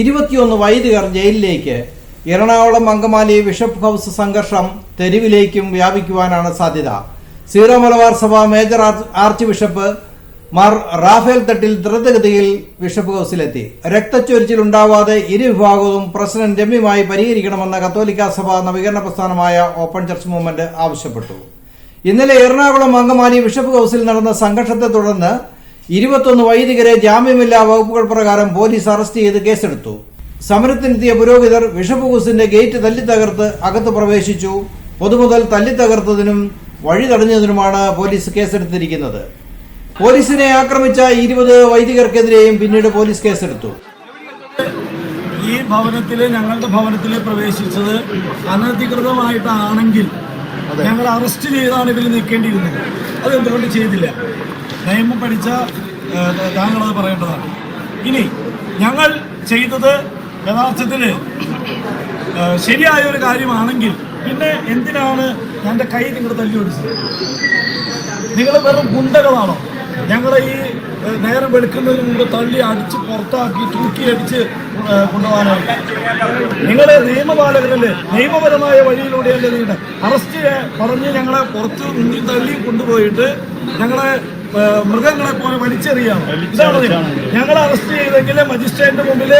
ഇരുപത്തിയൊന്ന് വൈദികർ ജയിലിലേക്ക് എറണാകുളം അങ്കമാലി ബിഷപ്പ് ഹൌസ് സംഘർഷം തെരുവിലേക്കും വ്യാപിക്കുവാനാണ് സാധ്യത. സീറോ മലബാർ സഭ major archbishop Mar Raphael Thattil ദ്രുതഗതിയിൽ ബിഷപ്പ് ഹൌസിലെത്തി. രക്തച്ചൊരിച്ചിൽ ഉണ്ടാവാതെ ഇരുവിഭാഗവും പ്രശ്നം രമ്യമായി പരിഹരിക്കണമെന്ന കത്തോലിക്ക സഭ നവീകരണ പ്രസ്ഥാനമായ ഓപ്പൺ ചർച്ച് മൂവ്മെന്റ് ആവശ്യപ്പെട്ടു. ഇന്നലെ എറണാകുളം അങ്കമാലി ബിഷപ്പ് ഹൌസിൽ നടന്ന സംഘർഷത്തെ തുടർന്ന് ഇരുപത്തൊന്ന് വൈദികരെ ജാമ്യമില്ലാ വകുപ്പുകൾ പ്രകാരം പോലീസ് അറസ്റ്റ് ചെയ്ത് കേസെടുത്തു. സമരത്തിനെത്തിയ പുരോഹിതർ ബിഷപ്പ് ഹൌസിന്റെ ഗേറ്റ് തല്ലിത്തകർത്ത് അകത്ത് പ്രവേശിച്ചു. പൊതുമുതൽ തല്ലിത്തകർത്തതിനും വഴി തടഞ്ഞതിനുമാണ് പോലീസ് കേസെടുത്തിരിക്കുന്നത്. പോലീസിനെ ആക്രമിച്ച ഇരുപത് വൈദികർക്കെതിരെയും പിന്നീട് പോലീസ് കേസെടുത്തു. ഈ ഭവനത്തിൽ ഞങ്ങളുടെ ഭവനത്തിൽ പ്രവേശിച്ചത് അനധികൃതമായിട്ടാണെങ്കിൽ ഞങ്ങൾ അറസ്റ്റ് ചെയ്താണ് ഇവർ നിൽക്കേണ്ടിയിരുന്നത്. അത് എന്തുകൊണ്ട് ചെയ്തില്ല? നിയമം പഠിച്ച താങ്കളത് പറയേണ്ടതാണ്. ഇനി ഞങ്ങൾ ചെയ്തത് യഥാർത്ഥത്തിൽ ശരിയായൊരു കാര്യമാണെങ്കിൽ പിന്നെ എന്തിനാണ് എന്റെ കൈ നിങ്ങൾ തല്ലി ഓടിച്ചത് നിങ്ങൾ വെറും ഗുണ്ടകളാണോ? ഞങ്ങളെ ഈ നേരം വെളുക്കുന്നതിന് മുമ്പ് തള്ളി അടിച്ച് പുറത്താക്കി തൂക്കി അടിച്ച് കൊണ്ടുപോകാനാണ്. നിങ്ങളെ നിയമപാലകരല്ലേ? നിയമപരമായ വഴിയിലൂടെയല്ലേ നിങ്ങളുടെ അറസ്റ്റ് പറഞ്ഞ് ഞങ്ങളെ പുറത്ത് ഉന്തി തള്ളി കൊണ്ടുപോയിട്ട് ഞങ്ങളെ മൃഗങ്ങളെ പോലെ വലിച്ചെറിയാണ്. ഇതാണ്. ഞങ്ങളെ അറസ്റ്റ് ചെയ്തെങ്കിൽ മജിസ്ട്രേറ്റിന്റെ മുമ്പിൽ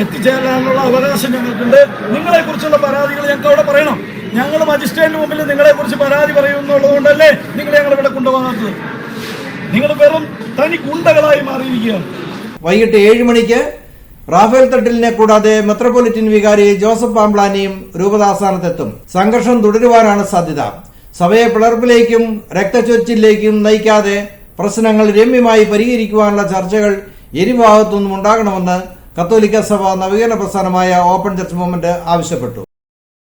എത്തിച്ചേരാനുള്ള അവകാശം ഞങ്ങൾക്കുണ്ട്. നിങ്ങളെ കുറിച്ചുള്ള പരാതികൾ ഞങ്ങൾക്ക് അവിടെ പറയണം. ഞങ്ങൾ മജിസ്ട്രേറ്റിന് മുമ്പിൽ നിങ്ങളെ കുറിച്ച് പരാതി പറയുന്നുള്ളതുകൊണ്ടല്ലേ നിങ്ങൾ ഞങ്ങൾ ഇവിടെ കൊണ്ടുപോകാത്തത്. നിങ്ങൾ വെറും തനി ഗുണ്ടകളായി മാറിയിരിക്കുകയാണ്. വൈകിട്ട് ഏഴ് മണിക്ക് റാഫേൽ തട്ടിലിനെ കൂടാതെ മെത്രോപൊലിറ്റൻ വികാരി ജോസഫ് പാംബ്ലാനിയും രൂപതാസ്ഥാനത്തെത്തും സംഘർഷം തുടരുവാനാണ് സാധ്യത. സഭയെ പിളർപ്പിലേക്കും രക്തചൊരിച്ചിലേക്കും നയിക്കാതെ പ്രശ്നങ്ങൾ രമ്യമായി പരിഹരിക്കുവാനുള്ള ചർച്ചകൾ ഇരുഭാഗത്തുനിന്നും ഉണ്ടാകണമെന്ന് കത്തോലിക്ക സഭ നവീകരണ പ്രസ്ഥാനമായ ഓപ്പൺ ചർച്ച് മൂവ്മെന്റ് ആവശ്യപ്പെട്ടു.